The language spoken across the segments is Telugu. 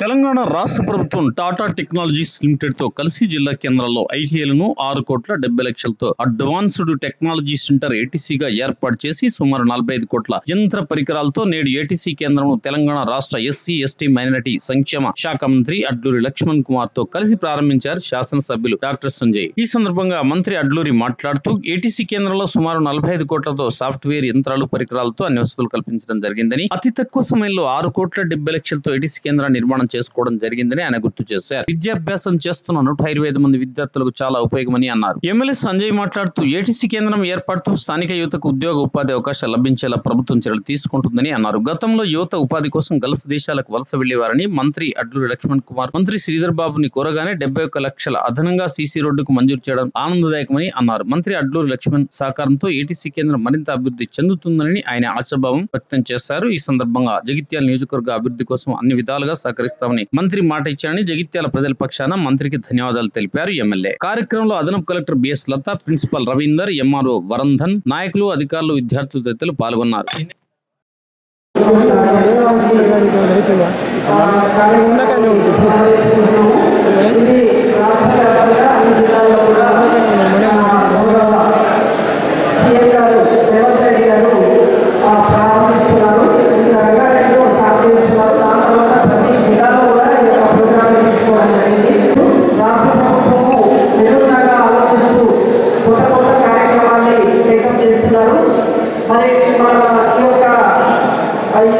తెలంగాణ రాష్ట్ర ప్రభుత్వం టాటా టెక్నాలజీస్ లిమిటెడ్తో కలిసి జిల్లా కేంద్రాల్లో ఐటీఐలను ఆరు కోట్ల డెబ్బై లక్షలతో అడ్వాన్స్డ్ టెక్నాలజీ సెంటర్ ఏటీసీగా ఏర్పాటు చేసి సుమారు నలభై ఐదు కోట్ల యంత్ర పరికరాలతో నేడు ఏటీసీ కేంద్రం తెలంగాణ రాష్ట్ర ఎస్సీ ఎస్టీ మైనారిటీ సంక్షేమ శాఖ మంత్రి అడ్లూరి లక్ష్మణ్ కుమార్తో కలిసి ప్రారంభించారు శాసనసభ్యులు డాక్టర్ సంజయ్. ఈ సందర్భంగా మంత్రి అడ్లూరి మాట్లాడుతూ ఏటీసీ కేంద్రంలో సుమారు నలభై ఐదు కోట్లతో సాఫ్ట్వేర్ యంత్రాలు పరికరాలతో అన్ని వసతులు కల్పించడం జరిగిందని అతి తక్కువ సమయంలో ఆరు కోట్ల డెబ్బై లక్షలతో ఏటీసీ కేంద్రాన్ని నిర్మాణం చేసుకోవడం జరిగిందని ఆయన గుర్తు చేశారు. విద్యాభ్యాసం చేస్తున్న నూట ఇరవై ఐదు మంది విద్యార్థులకు చాలా ఉపయోగమని అన్నారు. ఎమ్మెల్యే సంజయ్ మాట్లాడుతూ ఏటీసీ కేంద్రం ఏర్పాటుతో స్థానిక యువతకు ఉద్యోగ ఉపాధి అవకాశాలు లభించేలా ప్రభుత్వం చర్యలు తీసుకుంటుందని అన్నారు. గతంలో యువత ఉపాధి కోసం గల్ఫ్ దేశాలకు వలస వెళ్ళేవారని మంత్రి అడ్లూరి లక్ష్మణ్ కుమార్ మంత్రి శ్రీధర్ బాబుని కోరగానే డెబ్బై ఒక్క లక్షల అదనంగా సీసీ రోడ్డుకు మంజూరు చేయడం ఆనందదాయకమని అన్నారు. మంత్రి అడ్లూరి లక్ష్మణ్ సహకారంతో ఏటీసీ కేంద్రం మరింత అభివృద్ధి చెందుతుందని ఆయన ఆశాభావం వ్యక్తం చేశారు. ఈ సందర్భంగా జగిత్యాల నియోజకవర్గ అభివృద్ధి కోసం అన్ని విధాలుగా చేస్తామని మంత్రి మాట ఇచ్చారని జగిత్యాల ప్రజల పక్షాన మంత్రికి ధన్యవాదాలు తెలిపారు ఎమ్మెల్యే. కార్యక్రమంలో అదనపు collector BS Latha principal Ravinder MRO Varandhan నాయకులు అధికారులు విద్యార్థులు తదితరులు పాల్గొన్నారు. ఉంటుంది సీఎం గారు రేవంత్ రెడ్డి గారు ఆ, ప్రారంభిస్తున్నారు ఈ రంగారెడ్డిలో సాగు చేస్తున్నారు దాని తర్వాత ప్రతి జిల్లాలో కూడా ఈ యొక్క ప్రోగ్రాం తీసుకోవడం జరిగింది రాష్ట్ర ప్రభుత్వము నిరంతరంగా ఆలోచిస్తూ కొత్త కొత్త కార్యక్రమాల్ని టేకప్ చేస్తున్నారు మరి మన ఈ యొక్క ఆ, ఈ సెంటర్ని చూసుకున్నట్లయితే కేవలం పరికరాలకే నలభై ఐదు కోట్ల పైన ప్రభుత్వం వెచ్చించింది అది కాకుండా మళ్ళీ భవనాలు తర్వాత ఇతర వసతులు విద్యార్థులకి ఆ, కోచింగ్ ఇచ్చే వాళ్ళకి వీరందరినీ కూడా ఒక విజన్తో మన సీఎం గారు ఆలోచించి తీసుకున్న కార్యక్రమం మరి ఇది ఏదో ఒక పాఠశాల ప్రాంతంలో ఒక చోట ఏర్పాటు చేయడం కాకుండా ప్రతి జిల్లాలో కూడా ఈ యొక్క కార్యక్రమాన్ని తీసుకొని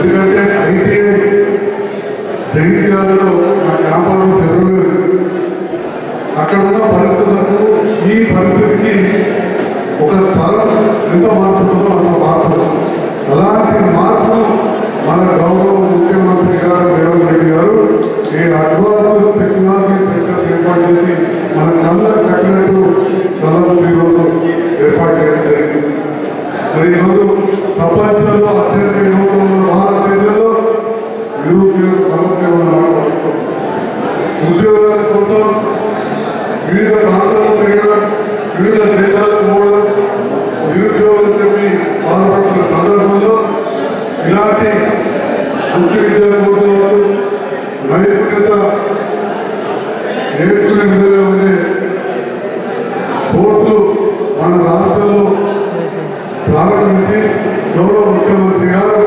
ఎందుకంటే అయితే జగిత్యాలలో ఆ క్యాంపస్ ఎదురు అక్కడ ఉన్న పరిస్థితులకు ఈ పరిస్థితి ఒక తరం ఎంత మారుతుందో అంత మార్పు అలాంటి మార్పు మన గౌరవ ముఖ్యమంత్రి గారు రేవంత్ రెడ్డి గారు ఈ అడ్వాన్స్ టెక్నాలజీ సెంటర్స్ ఏర్పాటు చేసి మన కళ్ళ కట్టినట్టు నలభై రోజు ఏర్పాటు చేయడం జరిగింది మరి ఈరోజు ప్రపంచంలో అత్యంత యువత ఉన్న భారతదేశంలో నిరుద్యోగ సమస్య ఉన్న వాస్తవం ఉద్యోగాల కోసం వివిధ ప్రాంతాల్లో తిరగడం వివిధ దేశాలకు పోవడం నిరుద్యోగం చెప్పి బాధపడుతున్న సందర్భంలో ఇలాంటి మంచి విద్య కోసం నైపుణ్యత నేర్చుకునే విధంగా ఉండే కోర్సులు మన రాష్ట్రంలో ప్రారంభించి గౌరవ ముఖ్యమంత్రి గారు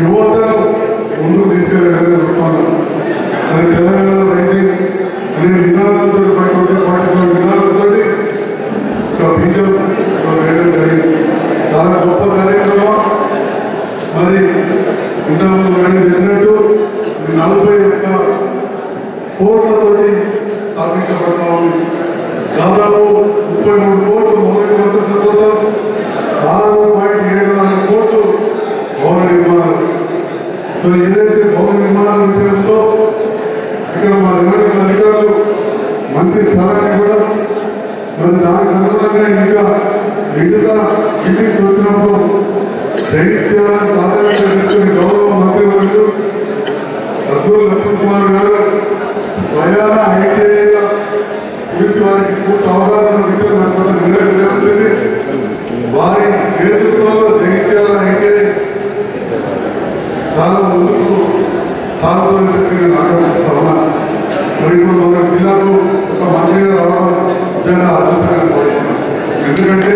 యువతను ముందుకు తీసుకెళ్ళే విధంగా చూస్తున్నారు అది తెలంగాణ రైజింగ్ అనే నినాదంతో పాటు పాటిస్తున్న నినాదంతో జరుగుతూ ఉంది దాదాపు ముప్పై మూడు కోట్లు మొదటి వసతుల కోసం ఆరు పాయింట్ ఏడు నాలుగు కోట్లు భవన నిర్మాణం సో ఏదైతే భవన నిర్మాణం విషయంతో ఇక్కడ మా రెవెన్యూ అధికారులు మంత్రి స్థానాన్ని కూడా మరి దానికి అనుగుణంగా ఇంకా మిగతా ఇంటికి వచ్చినప్పుడు జైత్యాలను ప్రాధాన్యత తీసుకుని గౌరవ మంత్రివర్యులు అబ్దుల్ లక్ష్మణ్ కుమార్ గారు స్వయాన ఐటీఐగా గురించి వారికి పూర్తి అవగాహన ఉన్న విషయం నాకు కొంత నిర్ణయం తెలియవచ్చింది వారి నేతృత్వంలో జగిత్యాల ఐటీఐ చాలా ముందుకు సాగుతుందని చెప్పి నేను ఆకాంక్షిస్తా ఉన్నా. మరి ఇప్పుడు మన జిల్లాకు ఒక మంత్రిగా రావడం నిజంగా అదృష్టంగా భావిస్తున్నాను. ఎందుకంటే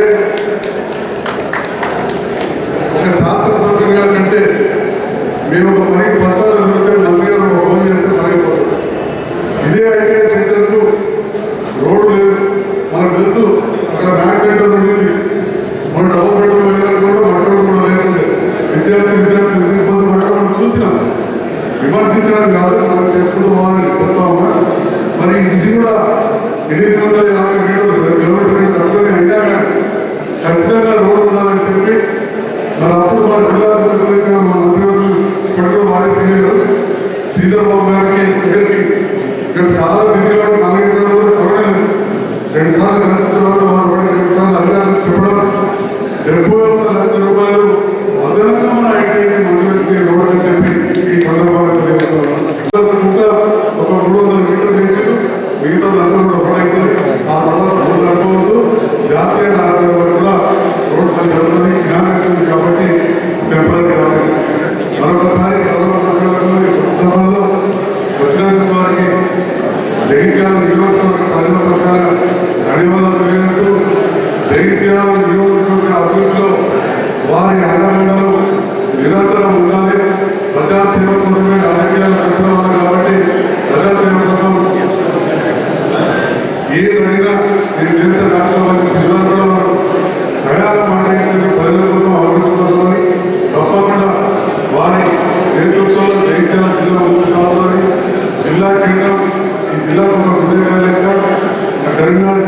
ఆ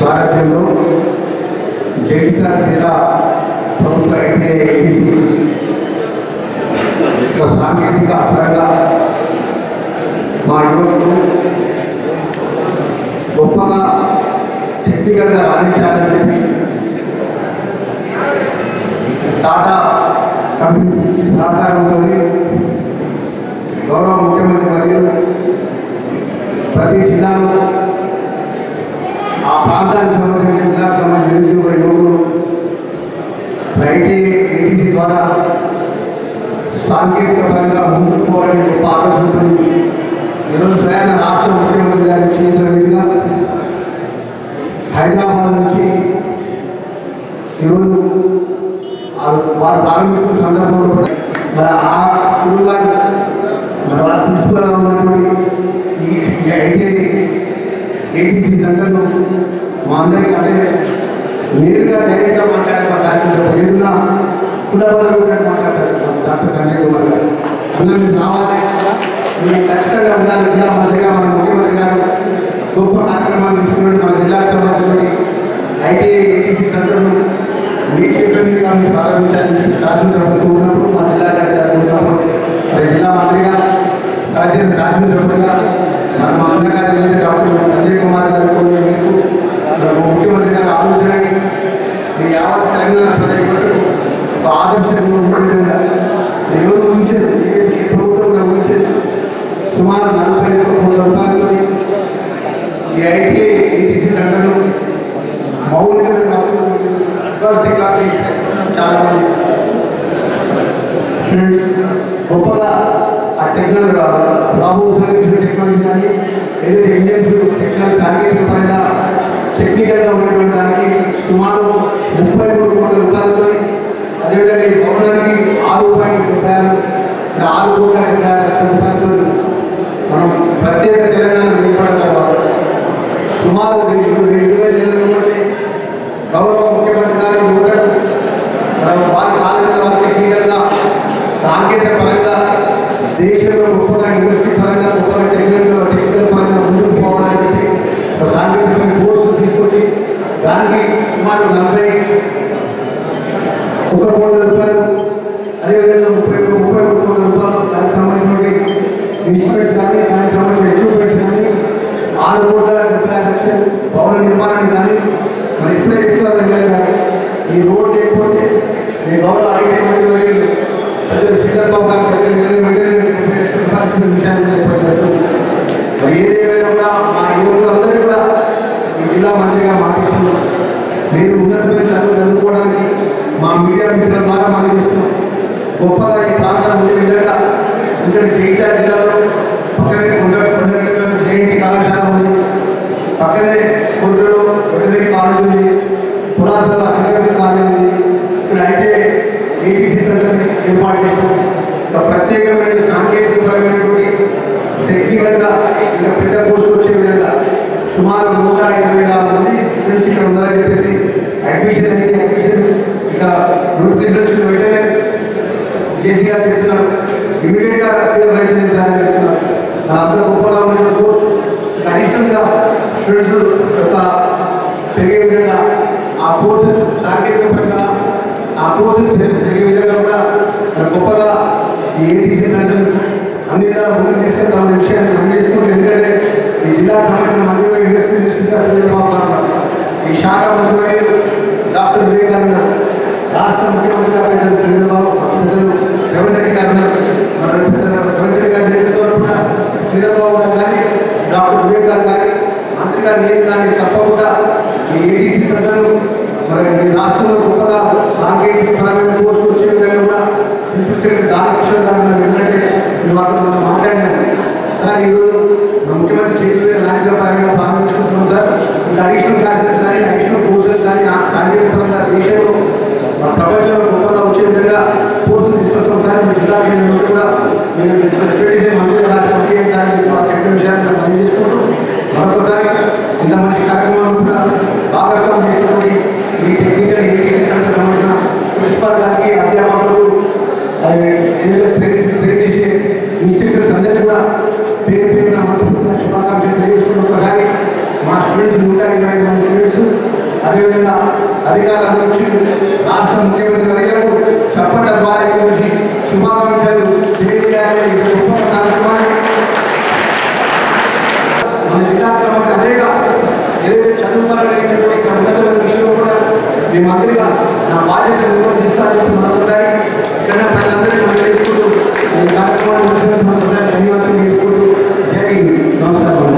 స్వాగత్యంలో జగిత్యాల జిల్లా ప్రభుత్వ ఐటీఐ ఐటీసీ ఒక సాంకేతిక పరంగా మా యువకులు గొప్పగా టెక్నికల్గా రాణించాలని చెప్పి టాటా కంపెనీ సహకారంతో గౌరవ ముఖ్యమంత్రి మరియు ప్రతి జిల్లాలో ఆ ప్రాంతానికి సంబంధించిన జిల్లాకు సంబంధించిన యువకులు ఐటీ ఏటీసీ ద్వారా సాంకేతిక పరంగా ముందుకు పోవాలని గొప్ప ఆలోచనతో ఈరోజు స్వయాన రాష్ట్ర ముఖ్యమంత్రి గారి చేతుల మీదుగా హైదరాబాద్ నుంచి ఈరోజు వారు ప్రారంభించిన సందర్భంలో కూడా మరి ఆ గురువు గారు మరి వారు ప్రిన్సిపల్ ఉన్నటువంటి ఈ ఈ ఐటీఐ ఏటీసీ సెంటర్లో మా అందరికీ అంటే నేరుగా డైరెక్ట్గా మాట్లాడే మా శాసనసభ ఏదన్నా కులబలం మాట్లాడతారు. డాక్టర్ సంజయ్ కుమార్ గారు. అన్న మీరు రావాలి మీరు ఖచ్చితంగా ఉండాలి. జిల్లా మంత్రిగా మన ముఖ్యమంత్రి గారు గొప్ప కార్యక్రమాలు తీసుకున్నట్టు మన జిల్లాకు సంబంధించినటువంటి ఐటీఐ ఏటీసీ సెంటర్ను మీ చేతుల మీదుగా మీరు ప్రారంభించాలని చెప్పి శాసనసభకు ఉన్నప్పుడు మా జిల్లా కలెక్టర్ గారు ఉన్నప్పుడు మరి జిల్లా మంత్రిగా సహచర శాసనసభ్యుడిగా మరి మా అన్నగారు ఏదైతే డాక్టర్ సంజయ్ కుమార్ గారు కోరిన మేరకు మరి మా ముఖ్యమంత్రి గారు ఆలోచనని ఈ యావత్ తెలంగాణ ప్రజలకు ఒక ఆదర్శంగా ఉండే విధంగా ఎవరు ఊహించారు ఏ ఏ ప్రభుత్వంగా ఊహించారు సుమారు నలభై ఒక్క రూపాయలతో ఈ ఐటీఐ ఏటీసీ సెంటర్ను మౌలికమైన వస్తువులు అడ్వాన్స్ క్లాస్ చాలా మంది. స్టూడెంట్స్ గొప్పగా ఆ టెక్నాలజీ టెక్నాలజీ కానీ ఏదైతే ఇండియన్స్ టెక్నాలజీ సాంకేతిక పరంగా టెక్నికల్గా ఉన్నటువంటి దానికి సుమారు ముప్పై మూడు కోట్ల రూపాయలతో అదేవిధంగా ఈ భవనానికి ఆరు పాయింట్ డెబ్బై ఆరు అంటే ఆరు కోట్ల డెబ్బై ఆరు లక్షల రూపాయలతో మనం ప్రత్యేక తెలంగాణ ఏర్పడిన తర్వాత సుమారు రెండు రెండు వేల నెలల నుండి గౌరవ ముఖ్యమంత్రి గారి యువతకు మరి వారి కాలం మీద వారి టెక్నికల్గా సాంకేతిక పరంగా దేశంలో గొప్పగా ఇండస్ట్రీ పరంగా గొప్పగా టెక్నికల్ టెక్నికల్ పరంగా ముందుకు పోవాలని చెప్పి ఒక సాంకేతికమైన కోర్సులు తీసుకొచ్చి దానికి సుమారు నలభై ఒక కోట్ల రూపాయలు అదేవిధంగా ముప్పై ముప్పై మూడు కోట్ల రూపాయలు దానికి సంబంధించినటువంటి ఇన్స్ట్రుమెంట్స్ కానీ దానికి సంబంధించిన ఎక్విప్మెంట్స్ కానీ ఆరు కోట్ల డెబ్బై ఆరు లక్షలు భవన నిర్మాణానికి కానీ మరి ఇప్పుడే చెప్తున్నారు ఎమ్మెల్యే గారు ఈ రోడ్ లేకపోతే మీ గౌరవ ఐటీ మంత్రి వర్యులు ప్రజలు శ్రీధర్ బాబు గారు ప్రజలు నిలబడి వెంటనే ముప్పై లక్షల రూపాయలు ఇచ్చిన విషయాన్ని తెలియజేస్తున్నారు. మరి ఏదేమైనా కూడా మా యువకులందరూ కూడా ఈ జిల్లా మంత్రిగా మాటిస్తున్నారు మీరు ఉన్నతమైన చదువు చదువుకోవడానికి మా మీడియా మిత్రుల ద్వారా మనం ఇస్తున్నాం గొప్పగా ఈ ప్రాంతం ఉండే విధంగా ఇక్కడ జైత్యాల జిల్లాలో పక్కనే కొండ కొండగడ్డ జేఎన్టీ కళాశాల ఉంది. పక్కనే కొండలో వెటనరీ కాలేజ్ ఉంది. పురాసలో అగ్రికల్చర్ కాలేజ్ ఉంది. ఇక్కడ అయితే ఏటీసీ సెంటర్ని ఏర్పాటు చేస్తాం ఒక ప్రత్యేకమైన సాంకేతిక పరమైనటువంటి టెక్నికల్గా ఇంకా పెద్ద కోర్సులు వచ్చే విధంగా సుమారు నూట ఇరవై నాలుగు మంది స్టూడెంట్స్ ఇక్కడ ఉన్నారని చెప్పేసి అడ్మిషన్ అయితే అడ్మిషన్ ఇక నోటిఫికేషన్ వచ్చిన వెంటనే కేసీ గారు చెప్తున్నారు ఇమీడియట్గా క్లియర్ బయట సార్ అని చెప్తున్నారు మరి అంత గొప్పగా ఉన్న కోర్సు ఇక అడిషనల్గా స్టూడెంట్స్ యొక్క పెరిగే విధంగా ఆ కోర్సు సాంకేతిక పరంగా ఆ పెరిగే విధంగా కూడా గొప్పగా ఈ ఏటీసీ అన్ని విధాలా ముందుకు తీసుకెళ్తామనే విషయాన్ని మనం చేసుకుంటాం ఎందుకంటే ఈ జిల్లా సంబంధించిన మంత్రులు ఇండస్ట్రీ తీసుకుంటే చంద్రబాబు గారు ఈ శాఖ మంత్రి మరియు డాక్టర్ వివేకానంద రాష్ట్ర ముఖ్యమంత్రి పెద్దలు చంద్రబాబు పెద్దలు రేవంత్ రెడ్డి గారు ఉన్నారు. మరి పెద్దలు రేవంత్ రెడ్డి గారి నేతృత్వంలో కూడా శ్రీధర్బాబు గారు కానీ డాక్టర్ వివేక్ గారు కానీ మంత్రి గారు నేను కానీ తప్పకుండా ఈ ఏటీసీ సెంటర్లు మరి ఈ రాష్ట్రంలో సాంకేతిక పరమైన కోర్సులు వచ్చే విధంగా కూడా ప్రిన్సిపల్ సెక్రటరీ దానకిషోర్ గారు ఉన్నారు. ఎందుకంటే నేను మనం మాట్లాడినాను సార్ ఈరోజు ముఖ్యమంత్రి చేతుల మీద రాజ్యసభాగా ప్రారంభించుకుంటున్నాం సార్. ఇంకా అడిషనల్ క్లాసెస్ కానీ అడిషనల్ కోర్సెస్ కానీ సాంకేతిక పరంగా దేశంలో మన ప్రపంచంలో గొప్పగా వచ్చే విధంగా కోర్సులు తీసుకొస్తాం సార్. మీ జిల్లా కేంద్రం కూడా మీరు రెప్యుటేషన్ మంత్రిగా రాష్ట్ర మంత్రి సార్ చెప్పిన విషయాన్ని మనం చేసుకుంటూ మరొకసారి ఇంత మంచి కార్యక్రమాలు కూడా భాగస్వామ్యం చేసినటువంటి ఈ టెక్నికల్ ఎడ్యుకేషన్ సెంటర్ సంబంధించిన ప్రిన్సిపాల్ గారికి అధ్యాపకులు అది ఏదైతే ట్రైన్ ట్రైన్ చేసే ఇన్స్టిట్యూట్స్ అందరికీ కూడా పేరు పేరున మనస్ఫూర్తిగా శుభాకాంక్షలు తెలియజేసుకుని ఒకసారి మా స్టూడెంట్స్ నూట ఇరవై ఐదు మంది స్టూడెంట్స్ అదేవిధంగా అధికారుల గురించి రాష్ట్ర ముఖ్యమంత్రి వర్యులకు చప్పట్ల ద్వారా గురించి శుభాకాంక్షలు తెలియజేయాలని గొప్ప కార్యక్రమాన్ని మన జిల్లాకు సంబంధించిన అనేక ఏదైతే చదువు పరంగా ఇక్కడ ఉన్నటువంటి విషయంలో కూడా మీ మంత్రిగా నా బాధ్యత నిర్వర్తిస్తానని చెప్పి మరొకసారి ఇక్కడ ప్రజలందరికీ మనం చేసుకుంటూ ఈ కార్యక్రమాన్ని